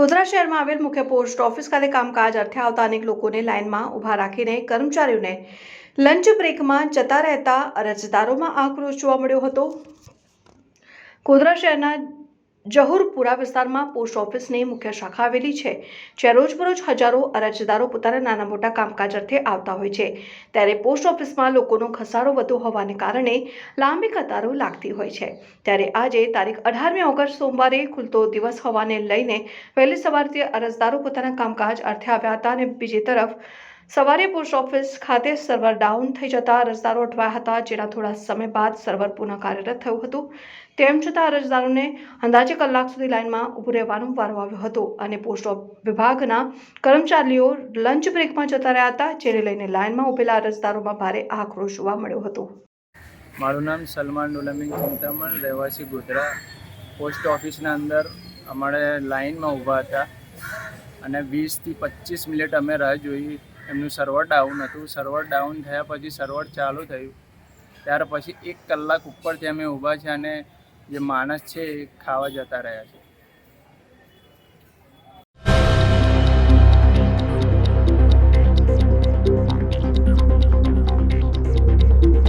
ગોધરા શહેરમાં આવેલ મુખ્ય પોસ્ટ ઓફિસ ખાતે કામકાજ અર્થે આવતા અનેક લોકોને લાઇનમાં ઊભા રાખીને કર્મચારીઓને લંચ બ્રેકમાં જતા રહેતા અરજદારોમાં આક્રોશ જોવા મળ્યો હતો. ગોધરા શહેરના જહુરપુરા વિસ્તારમાં પોસ્ટ ઓફિસની મુખ્ય શાખા આવેલી છે, જ્યાં રોજબરોજ હજારો અરજદારો પોતાના નાના મોટા કામકાજ અર્થે આવતા હોય છે. ત્યારે પોસ્ટ ઓફિસમાં લોકોનો ઘસારો વધુ હોવાને કારણે લાંબી કતારો લાગતી હોય છે. ત્યારે આજે તારીખ અઢારમી ઓગસ્ટ સોમવારે ખુલતો દિવસ હોવાને લઈને વહેલી સવારથી અરજદારો પોતાના કામકાજ અર્થે આવ્યા હતા અને બીજી તરફ સવારે પોસ્ટ ઓફિસ ખાતે સર્વર ડાઉન થઈ જતા અરજદારો અટવાયા હતા. જેના થોડા સમય બાદ સર્વર પુનઃ કાર્યરત થયું હતું. તેમ છતાં અરજદારોને અંદાજે કલાક સુધી લાઇનમાં ઊભું રહેવાનું વારો આવ્યો હતો અને પોસ્ટ ઓફ- વિભાગના કર્મચારીઓ લંચ બ્રેકમાં જતા રહ્યા હતા, જેને લઈને લાઇનમાં ઊભેલા અરજદારોમાં ભારે આક્રોશ જોવા મળ્યો હતો. મારું નામ સલમાન ડોલામીન ચિંતામણ, રહેવાસી ગોધરા. પોસ્ટ ઓફિસના અંદર અમારે લાઇનમાં ઊભા હતા અને વીસથી પચીસ મિનિટ અમે રાહ જોઈ એમનું સર્વર ડાઉન હતું. સર્વર ડાઉન થયા પછી સર્વર ચાલુ થયું. ત્યાર પછી એક કલાક ઉપરથી અમે ઊભા છે અને જે માણસ છે એ ખાવા જતા રહ્યા છે.